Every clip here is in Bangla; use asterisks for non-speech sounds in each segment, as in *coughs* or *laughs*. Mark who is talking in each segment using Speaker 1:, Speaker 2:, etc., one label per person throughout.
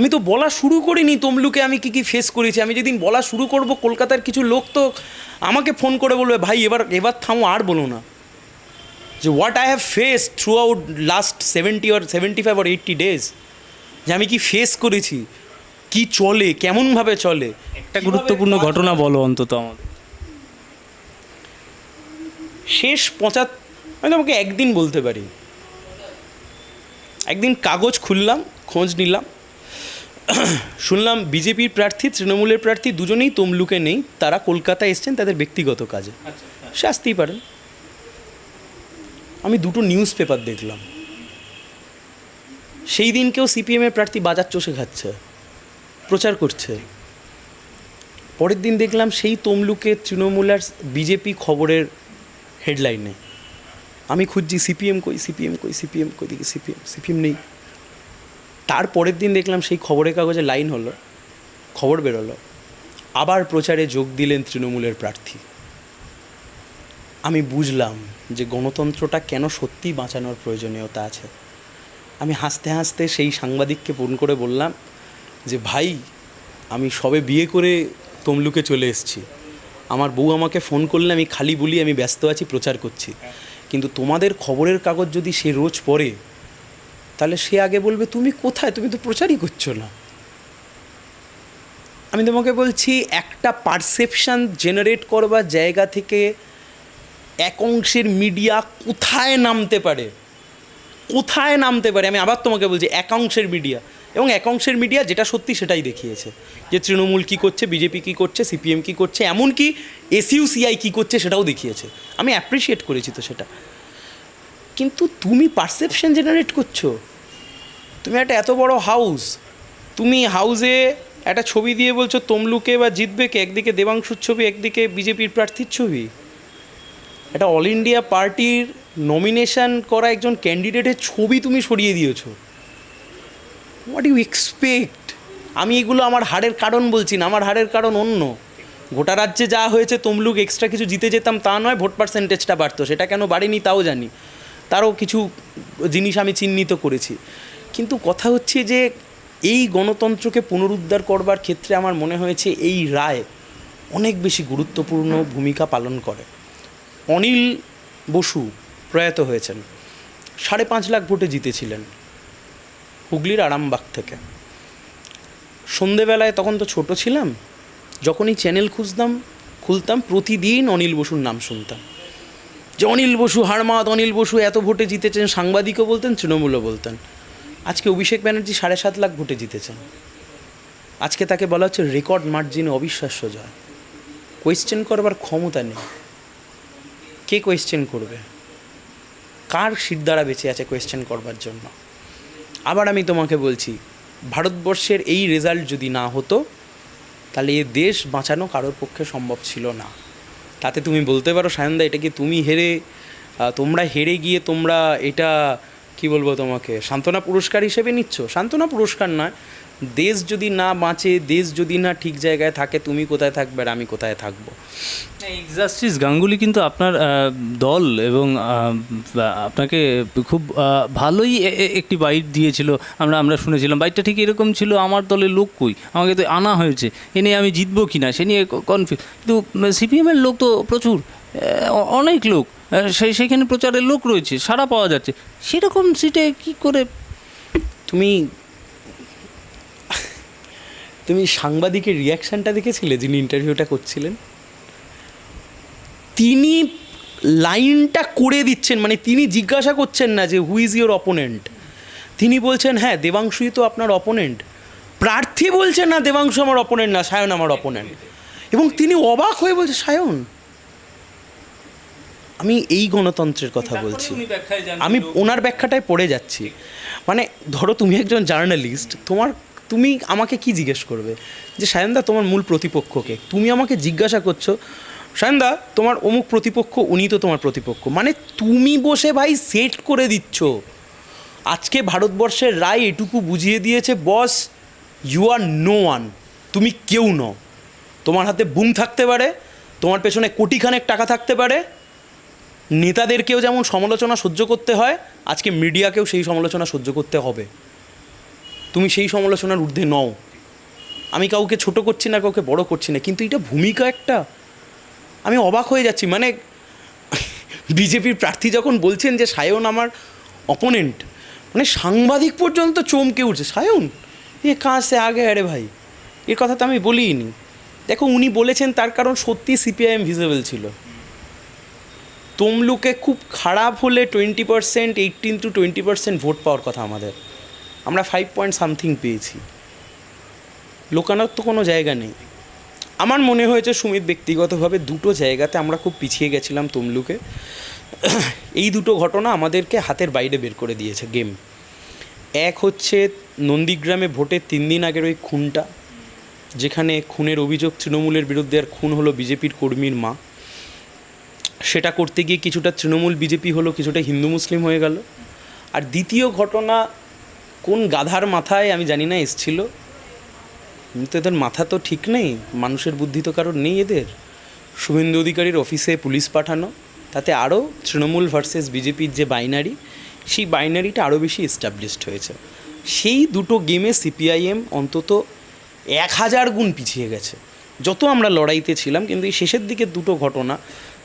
Speaker 1: আমি তো বলা শুরু করিনি তমলুকে আমি কি কি ফেস করেছি। আমি যেদিন বলা শুরু করব কলকাতার কিছু লোক তো আমাকে ফোন করে বলবে ভাই এবার এবার থামো আর বলো না। যে what I have face throughout last seventy or seventy five or eighty days যে আমি কি ফেস করেছি কি চলে কেমনভাবে চলে
Speaker 2: একটা গুরুত্বপূর্ণ ঘটনা বলো অন্তত আমাদের।
Speaker 1: শেষ পঁচাত আমি তোমাকে একদিন বলতে পারি। একদিন কাগজ খুললাম খোঁজ নিলাম শুনলাম বিজেপির প্রার্থী, তৃণমূলের প্রার্থী দুজনেই তমলুকে নেই। তারা কলকাতায় এসছেন তাদের ব্যক্তিগত কাজে। সে আসতেই পারেন। আমি দুটো নিউজ পেপার দেখলাম। সেই দিনকেও সিপিএমের প্রার্থী বাজার চষে খাচ্ছে, প্রচার করছে। পরের দিন দেখলাম সেই তমলুকে তৃণমূল আর বিজেপি খবরের হেডলাইনে আমি খুঁজছি সিপিএম কই সিপিএম কই সিপিএম কই, দেখি সিপিএম সিপিএম নেই। তার পরের দিন দেখলাম সেই খবরের কাগজে লাইন হলো, খবর বেরোলো। আবার প্রচারে যোগ দিলেন তৃণমূলের প্রার্থী। আমি বুঝলাম যে গণতন্ত্রটা কেন সত্যিই বাঁচানোর প্রয়োজনীয়তা আছে। আমি হাসতে হাসতে সেই সাংবাদিককে ফোন করে বললাম যে, ভাই, আমি সবে বিয়ে করে তমলুকে চলে এসেছি। আমার বউ আমাকে ফোন করলে আমি খালি বলি আমি ব্যস্ত আছি, প্রচার করছি। কিন্তু তোমাদের খবরের কাগজ যদি সে রোজ পড়ে তাহলে সে আগে বলবে, তুমি কোথায়? তুমি তো প্রচারই করছ না। আমি তোমাকে বলছি, একটা পারসেপশান জেনারেট করবার জায়গা থেকে এক অংশের মিডিয়া কোথায় নামতে পারে? কোথায় নামতে পারে? আমি আবার তোমাকে বলছি একাংশের মিডিয়া এবং একাংশের মিডিয়া যেটা সত্যি সেটাই দেখিয়েছে। যে তৃণমূল কী করছে বিজেপি কী করছে সিপিএম কী করছে, এমনকি এসইউসিআই কী করছে সেটাও দেখিয়েছে। আমি অ্যাপ্রিসিয়েট করেছি তো সেটা। কিন্তু তুমি পারসেপশন জেনারেট করছ। তুমি একটা এত বড় হাউস তুমি হাউসে একটা ছবি দিয়ে বলছো, তমলুকে বা জিতবে কে একদিকে দেবাংশুর ছবি, একদিকে বিজেপির প্রার্থীর ছবি। একটা অল ইন্ডিয়া পার্টির নমিনেশন করা একজন ক্যান্ডিডেটের ছবি তুমি সরিয়ে দিয়েছ। হোয়াট ইউ এক্সপেক্ট আমি এগুলো আমার হারের কারণ বলছি না, আমার হারের কারণ অন্য। গোটা রাজ্যে যা হয়েছে, তমলুক এক্সট্রা কিছু জিতে যেতাম তা নয় ভোট পার্সেন্টেজটা বাড়তো, সেটা কেন বাড়েনি তাও জানি। তারও কিছু জিনিস আমি চিহ্নিত করেছি। কিন্তু কথা হচ্ছে যে, এই গণতন্ত্রকে পুনরুদ্ধার করবার ক্ষেত্রে আমার মনে হয়েছে এই রায় অনেক বেশি গুরুত্বপূর্ণ ভূমিকা পালন করে। অনিল বসু প্রয়াত হয়েছেন। সাড়ে পাঁচ লাখ ভোটে জিতেছিলেন হুগলির আরামবাগ থেকে। সন্ধেবেলায় তখন তো ছোট ছিলাম, যখনই চ্যানেল খুঁজতাম, খুলতাম, প্রতিদিন অনিল বসুর নাম শুনতাম। যে অনিল বসু হারমাদ অনিল বসু এত ভোটে জিতেছেন, সাংবাদিকও বলতেন, তৃণমূলও বলতেন। আজকে অভিষেক ব্যানার্জি সাড়ে সাত লাখ ভোটে জিতেছেন। আজকে তাকে বলা হচ্ছে রেকর্ড মার্জিনে অবিশ্বাস্য জয়। কোয়েশ্চেন করবার ক্ষমতা নেই। কে কোয়েশ্চেন করবে? কার দ্বারা বেঁচে আছে কোয়েশ্চেন করবার জন্য? আবার আমি তোমাকে বলছি, ভারতবর্ষের এই রেজাল্ট যদি না হতো, তাহলে এ দেশ বাঁচানো কারোর পক্ষে সম্ভব ছিল না। তাতে তুমি বলতে পারো সায়নদা এটা কি তুমি হেরে তোমরা হেরে গিয়ে তোমরা এটা কি বলব তোমাকে? সান্ত্বনা পুরস্কার হিসেবে নিচ্ছ? সান্ত্বনা পুরস্কার নয়। দেশ যদি না বাঁচে, দেশ যদি না ঠিক জায়গায় থাকে, তুমি কোথায় থাকবে আর আমি কোথায় থাকব?
Speaker 2: জাস্টিস গাঙ্গুলি কিন্তু আপনার দল এবং আপনাকে খুব ভালোই একটি বাইট দিয়েছিল। আমরা আমরা শুনেছিলাম বাইটটা ঠিক এরকম ছিল, আমার দলের লোক কই? আমাকে তো আনা হয়েছে। এ নিয়ে আমি জিতবো কি না সে নিয়ে কনফিউজ কিন্তু সিপিএমের লোক তো প্রচুর। অনেক লোক সেই সেখানে প্রচারের লোক রয়েছে সারা পাওয়া যাচ্ছে। সেরকম সিটে কি করে
Speaker 1: তুমি তুমি সাংবাদিকের রিয়াকশানটা দেখেছিলে যিনি ইন্টারভিউটা করছিলেন? তিনি লাইনটা করে দিচ্ছেন মানে তিনি জিজ্ঞাসা করছেন না যে হু ইজ ইয়োর অপোনেন্ট তিনি বলছেন হ্যাঁ দেবাংশুই তো আপনার অপোনেন্ট প্রার্থী বলছেন, না, দেবাংশু আমার অপোনেন্ট না, সায়ন আমার অপোনেন্ট এবং তিনি অবাক হয়ে বলছে, সায়ন আমি এই গণতন্ত্রের কথা বলছি। আমি ওনার ব্যাখ্যাটায় পড়ে যাচ্ছি। মানে ধরো তুমি একজন জার্নালিস্ট তোমার তুমি আমাকে কি জিজ্ঞেস করবে? যে সায়নদা তোমার মূল প্রতিপক্ষকে। তুমি আমাকে জিজ্ঞাসা করছ সায়নদা তোমার অমুক প্রতিপক্ষ উনি তো তোমার প্রতিপক্ষ। মানে তুমি বসে ভাই সেট করে দিচ্ছ। আজকে ভারতবর্ষের রায় এটুকু বুঝিয়ে দিয়েছে boss you are no one তুমি কেউ নও। তোমার হাতে বুম থাকতে পারে তোমার পেছনে কোটিখানেক টাকা থাকতে পারে নেতাদেরকেও যেমন সমালোচনা সহ্য করতে হয়, আজকে মিডিয়াকেও সেই সমালোচনা সহ্য করতে হবে। তুমি সেই সমালোচনার ঊর্ধ্বে নও। আমি কাউকে ছোট করছি না, কাউকে বড় করছি না, কিন্তু এটা ভূমিকা একটা। আমি অবাক হয়ে যাচ্ছি মানে *laughs* বিজেপির প্রার্থী যখন বলছেন যে সায়ন আমার অপোনেন্ট মানে সাংবাদিক পর্যন্ত চমকে উঠছে, সায়ন, এ কাঁ সে আগে, আরে ভাই এর কথা তো আমি বলিনি দেখো, উনি বলেছেন তার কারণ সত্যি সিপিআইএম ভিজিবল ছিল। তমলুকে খুব খারাপ হলে twenty percent eighteen to twenty percent vote পাওয়ার কথা আমাদের। আমরা ফাইভ পয়েন্ট সামথিং পেয়েছি। লোকানোর তো কোনো জায়গা নেই। আমার মনে হয়েছে সুমিত ব্যক্তিগতভাবে দুটো জায়গাতে আমরা খুব পিছিয়ে গেছিলাম তমলুকে। এই দুটো ঘটনা আমাদেরকে হাতের বাইরে বের করে দিয়েছে গেম এক হচ্ছে নন্দীগ্রামে ভোটের তিন দিন আগের ওই খুনটা, যেখানে খুনের অভিযোগ তৃণমূলের বিরুদ্ধে আর খুন হলো বিজেপির কর্মীর মা। সেটা করতে গিয়ে কিছুটা তৃণমূল বিজেপি হলো, কিছুটা হিন্দু মুসলিম হয়ে গেল। আর দ্বিতীয় ঘটনা, কোন গাধার মাথায় আমি জানি না, এসছিল। কিন্তু এদের মাথা তো ঠিক নেই, মানুষের বুদ্ধি তো কারোর নেই এদের। শুভেন্দু অধিকারীর অফিসে পুলিশ পাঠানো, তাতে আরও তৃণমূল ভার্সেস বিজেপির যে বাইনারি সেই বাইনারিটা আরও বেশি এস্টাবলিশড হয়েছে। সেই দুটো গেমে সিপিআইএম অন্তত এক হাজার গুণ পিছিয়ে গেছে। যত আমরা লড়াইতে ছিলাম, কিন্তু এই শেষের দিকে দুটো ঘটনা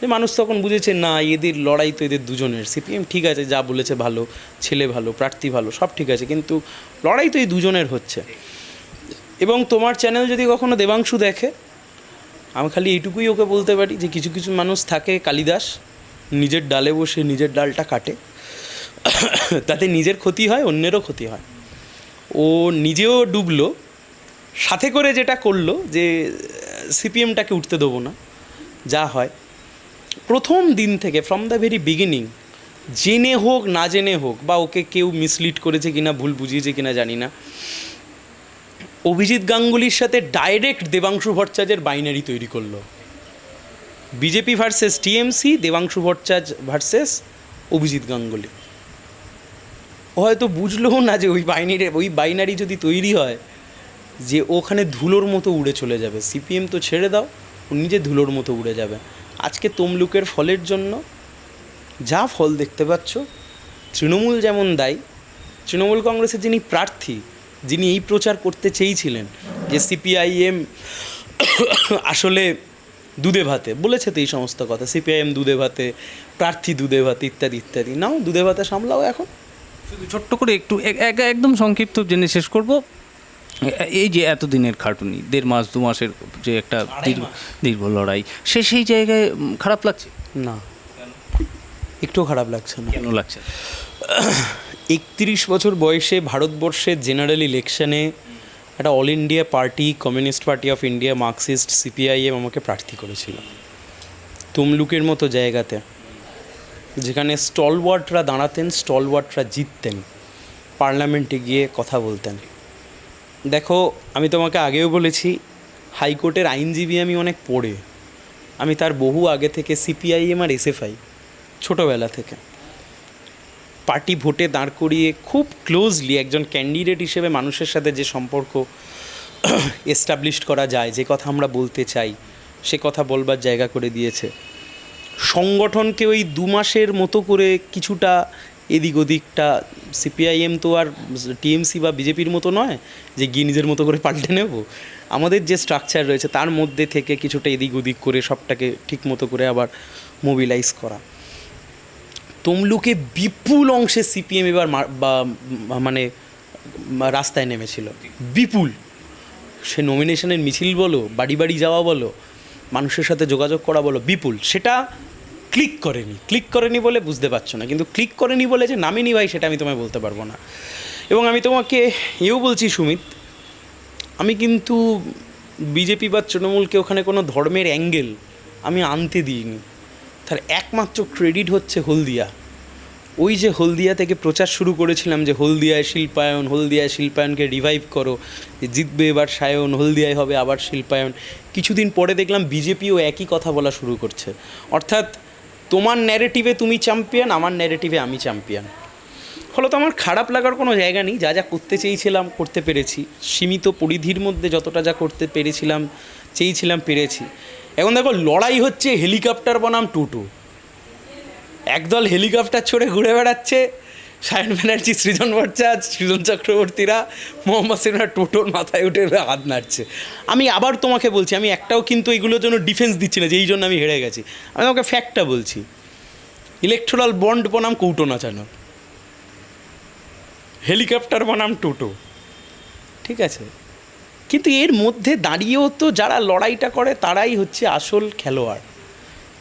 Speaker 1: যে মানুষ তখন বুঝেছে, না, এদের লড়াই তো এদের দুজনের। সিপিএম ঠিক আছে, যা বলেছে ভালো, ছেলে ভালো, প্রার্থী ভালো, সব ঠিক আছে, কিন্তু লড়াই তো এই দুজনের হচ্ছে। এবং তোমার চ্যানেল যদি কখনো দেবাংশু দেখে, আমি খালি এইটুকুই ওকে বলতে পারি যে, কিছু কিছু মানুষ থাকে কালিদাস, নিজের ডালে বসে নিজের ডালটা কাটে। তাতে নিজের ক্ষতি হয়, অন্যেরও ক্ষতি হয়। ও নিজেও ডুবলো, সাথে করে যেটা করল যে, সিপিএমটাকে উঠতে দেবো না, যা হয়। প্রথম দিন থেকে ফ্রম দ্য ভেরি বিগিনিং জেনে হোক, না জেনে হোক, বা ওকে কেউ মিসলিড করেছে কিনা, ভুল বুঝিয়েছে কিনা জানি না, অভিজিৎ গাঙ্গুলির সাথে ডাইরেক্ট দেবাংশু ভট্টাচার্যের বাইনারি তৈরি করল। BJP versus TMC Debangshu Bhattacharya versus Abhijit Ganguly. হয়তো বুঝলোও না যে ওই বাইনারি ওই বাইনারি যদি তৈরি হয়, যে ওখানে ধুলোর মতো উড়ে চলে যাবে। সিপিএম তো ছেড়ে দাও, ও নিজে ধুলোর মতো উড়ে যাবে। আজকে তমলুকের ফলের জন্য যা ফল দেখতে পাচ্ছ, তৃণমূল যেমন দায়ী, তৃণমূল কংগ্রেসের যিনি প্রার্থী, যিনি এই প্রচার করতে চেয়েছিলেন যে সিপিআইএম আসলে দুধে ভাতে, বলেছে তো এই সমস্ত কথা, সিপিআইএম দুধে ভাতে, প্রার্থী দুধে ভাতে, ইত্যাদি ইত্যাদি। নাও, দুধে ভাতে সামলাও এখন।
Speaker 2: ছোট্ট করে একটু এক- এক- একদম সংক্ষিপ্ত জেনে শেষ করব। এই যে এতদিনের খাটুনি দেড় মাস দু মাসের যে একটা দীর্ঘ দীর্ঘ লড়াই সে সেই জায়গায় খারাপ লাগছে?
Speaker 1: না। একটু খারাপ লাগছে না।
Speaker 2: কেন লাগছে?
Speaker 1: একত্রিশ বছর বয়সে ভারতবর্ষের জেনারেল ইলেকশনে একটা all India party communist party of India Marxist CPIM আমাকে প্রার্থী করেছিল। তমলুকের মতো জায়গাতে। যেখানে স্টলওয়ার্ডরা দাঁড়াতেন স্টলওয়ার্ডরা জিততেন। পার্লামেন্টে গিয়ে কথা বলতেন। দেখো, আমি তোমাকে আগেও বলেছি, হাইকোর্টের আইনজীবী আমি অনেক পড়ে। আমি তার বহু আগে থেকে সিপিআইএম আর এসএফআই ছোটোবেলা থেকে। পার্টি ভোটে দাঁড় করিয়ে খুব ক্লোজলি একজন ক্যান্ডিডেট হিসেবে মানুষের সাথে যে সম্পর্ক *clears throat* এস্টাবলিশ করা যায়, যে কথা আমরা বলতে চাই, সে কথা বলবার জায়গা করে দিয়েছে। সংগঠনকে ওই দু মাসের মতো করে কিছুটা এদিক ওদিকটা সিপিআইএম তো আর টিএমসি বা বিজেপির মতো নয়, যে গিয়ে নিজের মতো করে পাল্টে নেব। আমাদের যে স্ট্রাকচার রয়েছে, তার মধ্যে থেকে কিছুটা এদিক ওদিক করে সবটাকে ঠিক মতো করে আবার মোবিলাইজ করা। তমলুকে বিপুল অংশে সিপিএম এবার বা মানে রাস্তায় নেমেছিল। বিপুল! সে নমিনেশনের মিছিল বলো, বাড়ি বাড়ি যাওয়া বলো, মানুষের সাথে যোগাযোগ করা বলো, বিপুল! সেটা ক্লিক করেনি। ক্লিক করেনি বলে বুঝতে পারছ না। কিন্তু ক্লিক করেনি বলে যে নামেনি ভাই সেটা আমি তোমায় বলতে পারব না। এবং আমি তোমাকে এও বলছি, সুমিত, আমি কিন্তু বিজেপি বা তৃণমূলকে ওখানে কোনো ধর্মের অ্যাঙ্গেল আমি আনতে দিইনি। তার একমাত্র ক্রেডিট হচ্ছে হলদিয়া। ওই যে হলদিয়া থেকে প্রচার শুরু করেছিলাম যে হলদিয়ায় শিল্পায়ন, হলদিয়ায় শিল্পায়নকে রিভাইভ করো, যে জিতবে এবার সায়ন, হলদিয়ায় হবে আবার শিল্পায়ন। কিছুদিন পরে দেখলাম বিজেপিও একই কথা বলা শুরু করছে। অর্থাৎ তোমার ন্যারেটিভে তুমি চ্যাম্পিয়ন আমার ন্যারেটিভে আমি চ্যাম্পিয়ন ফলত আমার খারাপ লাগার কোনো জায়গা নেই, যা যা করতে চেয়েছিলাম, করতে পেরেছি। সীমিত পরিধির মধ্যে যতটা যা করতে পেরেছিলাম, চেয়েছিলাম, পেরেছি। এখন দেখো, লড়াই হচ্ছে হেলিকপ্টার বনাম টুটু। একদল হেলিকপ্টার ছড়ে ঘুরে বেড়াচ্ছে সায়ন ব্যানার্জি, সৃজন ভট্টাচার্য, সৃজন চক্রবর্তীরা, মোহাম্মদ সিনহা টোটোর মাথায় উঠে হাত নাড়ছে। আমি আবার তোমাকে বলছি, আমি একটাও কিন্তু এইগুলোর জন্য ডিফেন্স দিচ্ছি না যে এই জন্য আমি হেরে গেছি। আমি তোমাকে ফ্যাক্টটা বলছি। ইলেকট্রাল বন্ড বনাম কৌটো নাচানো। হেলিকপ্টার বনাম টোটো। ঠিক আছে? কিন্তু এর মধ্যে দাঁড়িয়েও তো যারা লড়াইটা করে, তারাই হচ্ছে আসল খেলোয়াড়।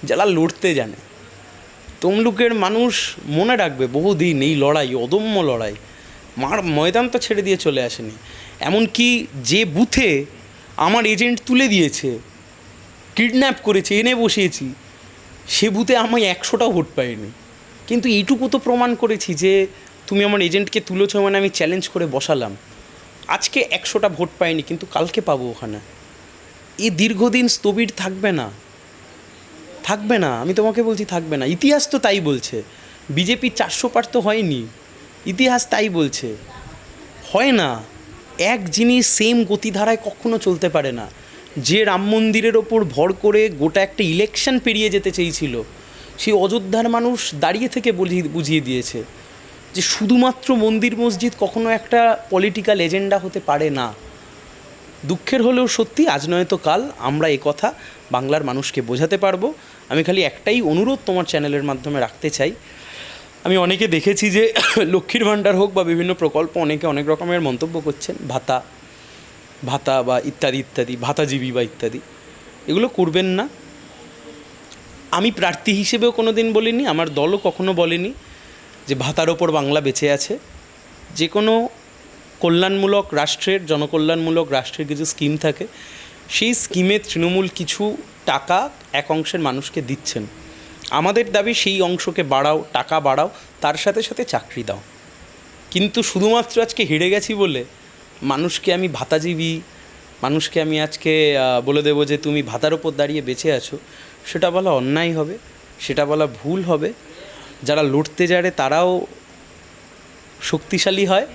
Speaker 1: যারা লড়তে জানে। তমলুকের মানুষ মনে রাখবে, বহুদিন এই লড়াই, অদম্য লড়াই, মার ময়দান তো ছেড়ে দিয়ে চলে আসেনি। এমনকি যে বুথে আমার এজেন্ট তুলে দিয়েছে, কিডন্যাপ করেছে, এনে বসিয়েছি, সে বুথে আমি একশোটাও ভোট পাইনি কিন্তু এইটুকু তো প্রমাণ করেছি যে তুমি আমার এজেন্টকে তুলেছ মানে আমি চ্যালেঞ্জ করে বসালাম। আজকে একশোটা ভোট পাইনি, কিন্তু কালকে পাবো ওখানে। এই দীর্ঘদিন স্থবির থাকবে না। থাকবে না, আমি তোমাকে বলছি থাকবে না। ইতিহাস তো তাই বলছে, বিজেপি চারশো পার তো হয়নি, ইতিহাস তাই বলছে। হয় না, এক জিনিস সেম গতিধারায় কখনো চলতে পারে না। যে রাম মন্দিরের ওপর ভর করে গোটা একটা ইলেকশন পেরিয়ে যেতে চেয়েছিল, সেই অযোধ্যার মানুষ দাঁড়িয়ে থেকে বুঝিয়ে দিয়েছে যে শুধুমাত্র মন্দির মসজিদ কখনো একটা পলিটিক্যাল এজেন্ডা হতে পারে না। দুঃখের হলেও সত্যি আজ নয়তো কাল আমরা এ কথা বাংলার মানুষকে বোঝাতে পারব। আমি খালি একটাই অনুরোধ তোমার চ্যানেলের মাধ্যমে রাখতে চাই। আমি অনেকে দেখেছি যে *coughs* লক্ষ্মীর ভাণ্ডার হোক বা বিভিন্ন প্রকল্প অনেকে অনেক রকমের মন্তব্য করছেন, ভাতা ভাতা বা ইত্যাদি ইত্যাদি, ভাতাজীবী বা ইত্যাদি। এগুলো করবেন না। আমি প্রার্থী হিসেবেও কোনো দিন বলিনি, আমার দলও কখনো বলেনি যে ভাতার ওপর বাংলা বেঁচে আছে। যে কোনো কল্যাণমূলক রাষ্ট্রের, জনকল্যাণমূলক রাষ্ট্রের কিছু স্কিম থাকে, সেই স্কিমে তৃণমূল কিছু টাকা এক অংশের মানুষকে দিচ্ছেন। আমাদের দাবি সেই অংশকে বাড়াও, টাকা বাড়াও, তার সাথে সাথে চাকরি দাও। কিন্তু শুধুমাত্র আজকে হেরে গেছি বলে মানুষকে আমি ভাতাজীবী, মানুষকে আমি আজকে বলে দেবো যে তুমি ভাতার ওপর দাঁড়িয়ে বেঁচে আছো, সেটা বলা অন্যায় হবে, সেটা বলা ভুল হবে। যারা লড়তে যারে তারাও শক্তিশালী হয়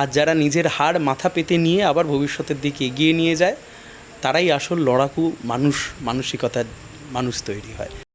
Speaker 1: আর যারা নিজের হাড় মাথা পেতে নিয়ে আবার ভবিষ্যতের দিকে এগিয়ে নিয়ে যায়, তারাই আসল লড়াকু মানুষ, মানসিকতার মানুষ তৈরি হয়।